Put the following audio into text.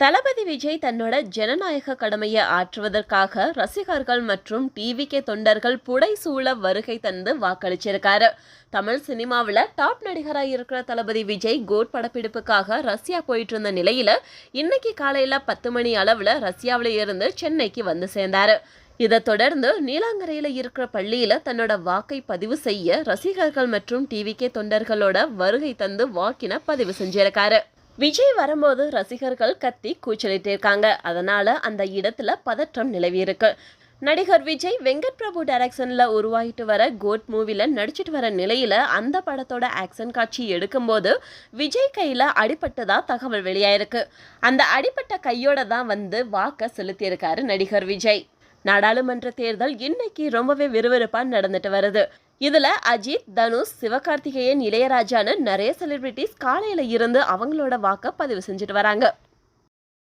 தளபதி விஜய் தன்னோட ஜனநாயக கடமையை ஆற்றுவதற்காக ரசிகர்கள் மற்றும் டிவிகே தொண்டர்கள் புடை சூழ வருகை தந்து வாக்களிச்சிருக்காரு. தமிழ் சினிமாவில் டாப் நடிகராக இருக்கிற தளபதி விஜய் கோட் படப்பிடிப்புக்காக ரஷ்யா போயிட்டு இருந்த நிலையில் இன்னைக்கு காலையில் பத்து மணி அளவில் ரஷ்யாவில் இருந்து சென்னைக்கு வந்து சேர்ந்தார். இதை தொடர்ந்து நீலாங்கரையில் இருக்கிற பள்ளியில் தன்னோட வாக்கை பதிவு செய்ய ரசிகர்கள் மற்றும் டிவிகே தொண்டர்களோட வருகை தந்து வாக்கினை பதிவு செஞ்சிருக்காரு. விஜய் வரும்போது ரசிகர்கள் கத்தி கூச்சலிட்டு இருக்காங்க. அதனால அந்த இடத்துல பதற்றம் நிலவி இருக்கு. நடிகர் விஜய் வெங்கட் பிரபு டைரக்ஷனில் உருவாகிட்டு வர கோட் மூவியில் நடிச்சிட்டு வர நிலையில் அந்த படத்தோட ஆக்ஷன் காட்சி எடுக்கும்போது விஜய் கையில் அடிபட்டதா தகவல் வெளியாயிருக்கு. அந்த அடிப்பட்ட கையோட தான் வந்து வாக்க செலுத்தியிருக்காரு நடிகர் விஜய். நாடாளுமன்ற தேர்தல் இன்னைக்கு ரொம்பவே விறுவிறுப்பாக நடந்துட்டு வருது. இதில் அஜித் தனுஷ் சிவகார்த்திகேயன் இளையராஜான்னு நிறைய செலிபிரிட்டிஸ் காலையில் இருந்து அவங்களோட வாக்க பதிவு செஞ்சுட்டு வராங்க.